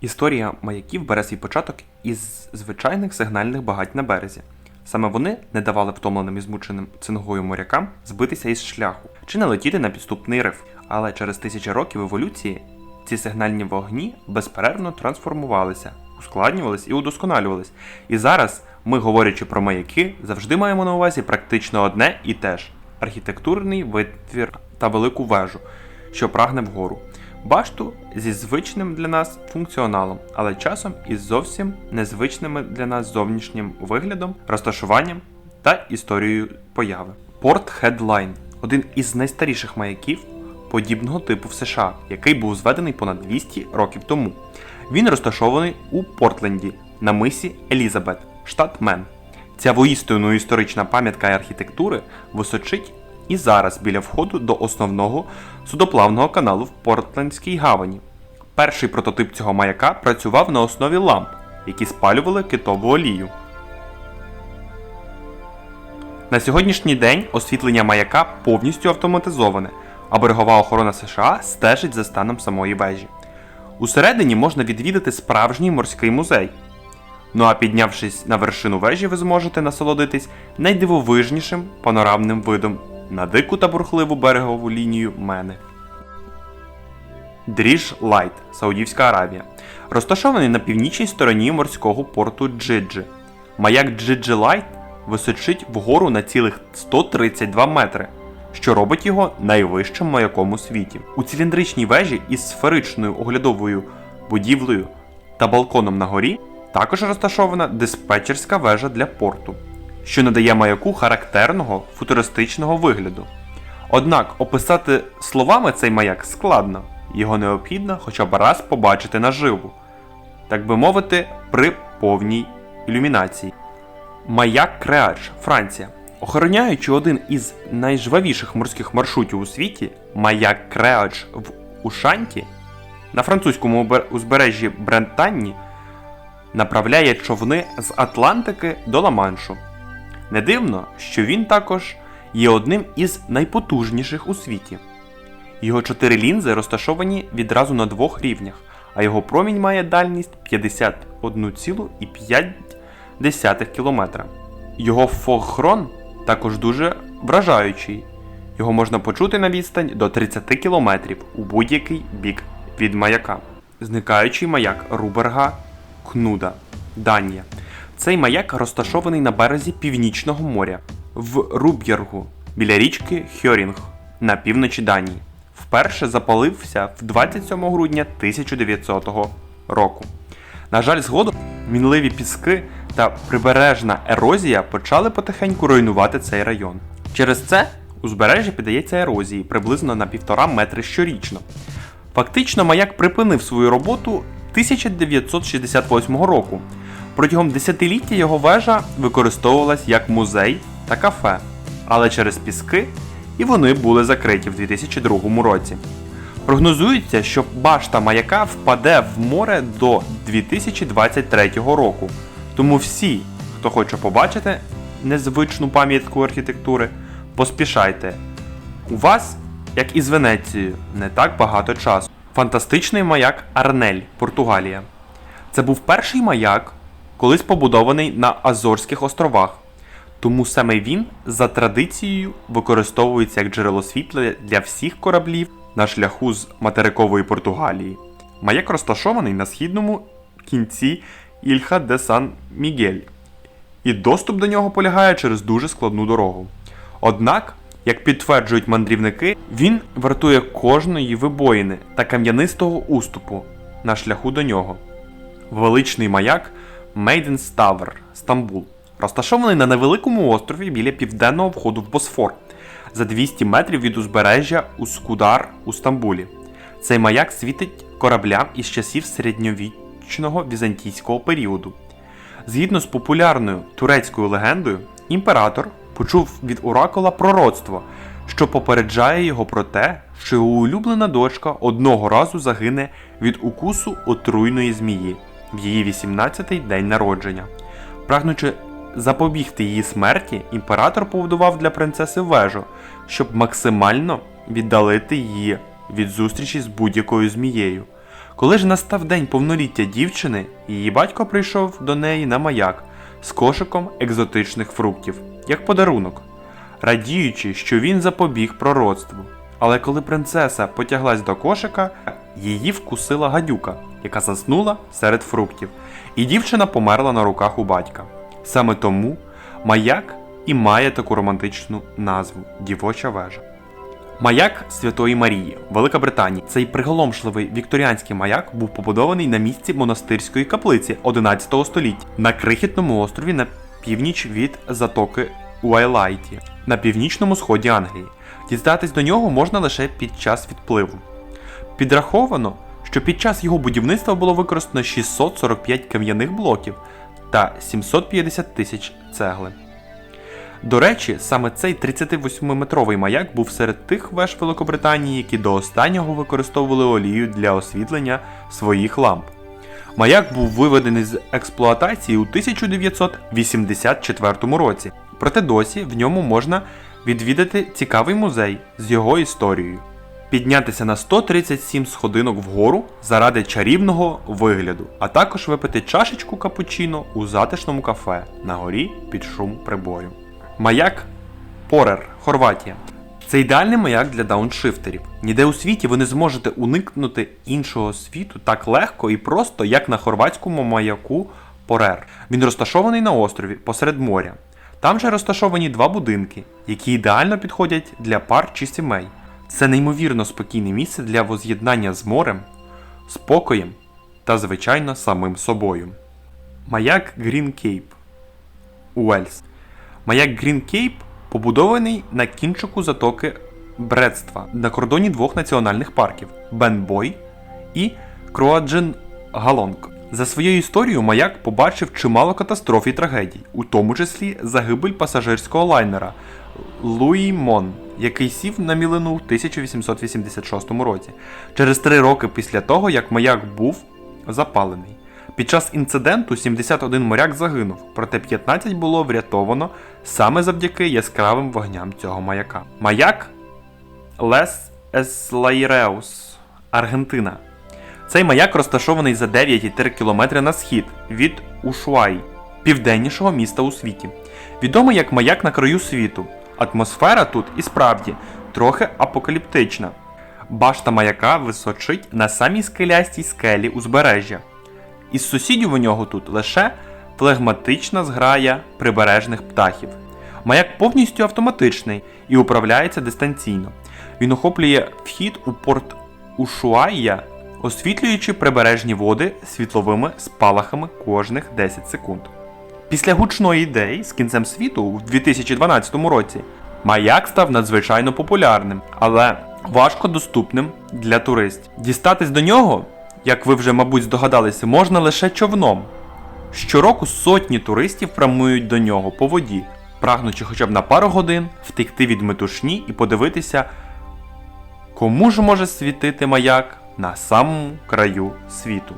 Історія маяків бере свій початок із звичайних сигнальних багать на березі. Саме вони не давали втомленим і змученим цингою морякам збитися із шляху чи не летіти на підступний риф. Але через тисячі років еволюції ці сигнальні вогні безперервно трансформувалися, ускладнювались і удосконалювались. І зараз ми, говорячи про маяки, завжди маємо на увазі практично одне і те ж архітектурний витвір та велику вежу, що прагне вгору. Башту зі звичним для нас функціоналом, але часом із зовсім незвичними для нас зовнішнім виглядом, розташуванням та історією появи. Порт Хедлайн один із найстаріших маяків подібного типу в США, який був зведений понад 200 років тому. Він розташований у Портленді на мисі Елізабет, штат Мен. Ця воістину історична пам'ятка архітектури височить і зараз біля входу до основного судоплавного каналу в Портлендській гавані. Перший прототип цього маяка працював на основі ламп, які спалювали китову олію. На сьогоднішній день освітлення маяка повністю автоматизоване, а берегова охорона США стежить за станом самої вежі. Усередині можна відвідати справжній морський музей. Ну а піднявшись на вершину вежі, ви зможете насолодитись найдивовижнішим панорамним видом на дику та бурхливу берегову лінію Мени. Дріж Лайт, Саудівська Аравія. Розташований на північній стороні морського порту Джиджи. Маяк Джиджи Лайт височить вгору на цілих 132 метри, що робить його найвищим маяком у світі. У циліндричній вежі із сферичною оглядовою будівлею та балконом на горі також розташована диспетчерська вежа для порту, що надає маяку характерного футуристичного вигляду. Однак описати словами цей маяк складно, його необхідно хоча б раз побачити наживу, так би мовити, при повній ілюмінації. Маяк Креач, Франція. Охороняючи один із найжвавіших морських маршрутів у світі, маяк Креач в Ушанті на французькому узбережжі Брентанні направляє човни з Атлантики до Ла-Маншу. Не дивно, що він також є одним із найпотужніших у світі. Його чотири лінзи розташовані відразу на двох рівнях, а його промінь має дальність 51,5 км. Його фохрон також дуже вражаючий. Його можна почути на відстань до 30 км у будь-який бік від маяка. Зникаючий маяк Руберга Кнуда, Данія. Цей маяк розташований на березі Північного моря в Руб'єргу біля річки Хьорінг на півночі Данії. Вперше запалився в 27 грудня 1900 року. На жаль, згодом мінливі піски та прибережна ерозія почали потихеньку руйнувати цей район. Через це узбережжя піддається ерозії приблизно на півтора метри щорічно. Фактично, маяк припинив свою роботу 1968 року. Протягом десятиліття його вежа використовувалась як музей та кафе, але через піски і вони були закриті в 2002 році. Прогнозується, що башта маяка впаде в море до 2023 року. Тому всі, хто хоче побачити незвичну пам'ятку архітектури, поспішайте. У вас, як і з Венецією, не так багато часу. Фантастичний маяк Арнель, Португалія. Це був перший маяк, колись побудований на Азорських островах. Тому саме він за традицією використовується як джерело світла для всіх кораблів на шляху з материкової Португалії. Маяк розташований на східному кінці Ільха де Сан Мігель, і доступ до нього полягає через дуже складну дорогу. Однак, як підтверджують мандрівники, він вартує кожної вибоїни та кам'янистого уступу на шляху до нього. Величний маяк Мейден Ставр, Стамбул, розташований на невеликому острові біля південного входу в Босфор, за 200 метрів від узбережжя Ускудар у Стамбулі. Цей маяк світить кораблям із часів середньовічного візантійського періоду. Згідно з популярною турецькою легендою, імператор почув від оракула пророцтво, що попереджає його про те, що його улюблена дочка одного разу загине від укусу отруйної змії в її 18-й день народження. Прагнучи запобігти її смерті, імператор побудував для принцеси вежу, щоб максимально віддалити її від зустрічі з будь-якою змією. Коли ж настав день повноліття дівчини, її батько прийшов до неї на маяк з кошиком екзотичних фруктів, як подарунок, радіючи, що він запобіг пророцтву. Але коли принцеса потяглась до кошика, її вкусила гадюка, яка заснула серед фруктів, і дівчина померла на руках у батька. Саме тому маяк і має таку романтичну назву Дівоча вежа. Маяк Святої Марії, Велика Британія. Цей приголомшливий вікторіанський маяк був побудований на місці монастирської каплиці 11 століття на крихітному острові на північ від затоки Уайлайті на північному сході Англії. Дістатись до нього можна лише під час відпливу. Підраховано, що під час його будівництва було використано 645 кам'яних блоків та 750 тисяч цегли. До речі, саме цей 38-метровий маяк був серед тих веж Великобританії, які до останнього використовували олію для освітлення своїх ламп. Маяк був виведений з експлуатації у 1984 році, проте досі в ньому можна відвідати цікавий музей з його історією, піднятися на 137 сходинок вгору заради чарівного вигляду, а також випити чашечку капучино у затишному кафе на горі під шум прибою. Маяк Порер, Хорватія. Це ідеальний маяк для дауншифтерів. Ніде у світі ви не зможете уникнути іншого світу так легко і просто, як на хорватському маяку Порер. Він розташований на острові посеред моря. Там же розташовані два будинки, які ідеально підходять для пар чи сімей. Це неймовірно спокійне місце для воз'єднання з морем, спокоєм та, звичайно, самим собою. Маяк Грін Кейп Уельс. Маяк Грін Кейп побудований на кінчику затоки Бредства на кордоні двох національних парків Бенбой і Кроаджен Галонг. За своєю історією маяк побачив чимало катастроф і трагедій, у тому числі загибель пасажирського лайнера Луї Мон, який сів на мілину в 1886 році, через три роки після того, як маяк був запалений. Під час інциденту 71 моряк загинув, проте 15 було врятовано саме завдяки яскравим вогням цього маяка. Маяк Лес Еслайреус, Аргентина. Цей маяк розташований за 9,3 км на схід від Ушуай, південнішого міста у світі. Відомий як маяк на краю світу. Атмосфера тут і справді трохи апокаліптична. Башта маяка височить на самій скелястій скелі узбережжя. Із сусідів у нього тут лише флегматична зграя прибережних птахів. Маяк повністю автоматичний і управляється дистанційно. Він охоплює вхід у порт Ушуайя, освітлюючи прибережні води світловими спалахами кожних 10 секунд. Після гучної ідеї з кінцем світу у 2012 році маяк став надзвичайно популярним, але важко доступним для туристів. Дістатись до нього, як ви вже, мабуть, здогадалися, можна лише човном. Щороку сотні туристів прямують до нього по воді, прагнучи хоча б на пару годин втекти від метушні і подивитися, кому ж може світити маяк на самому краю світу.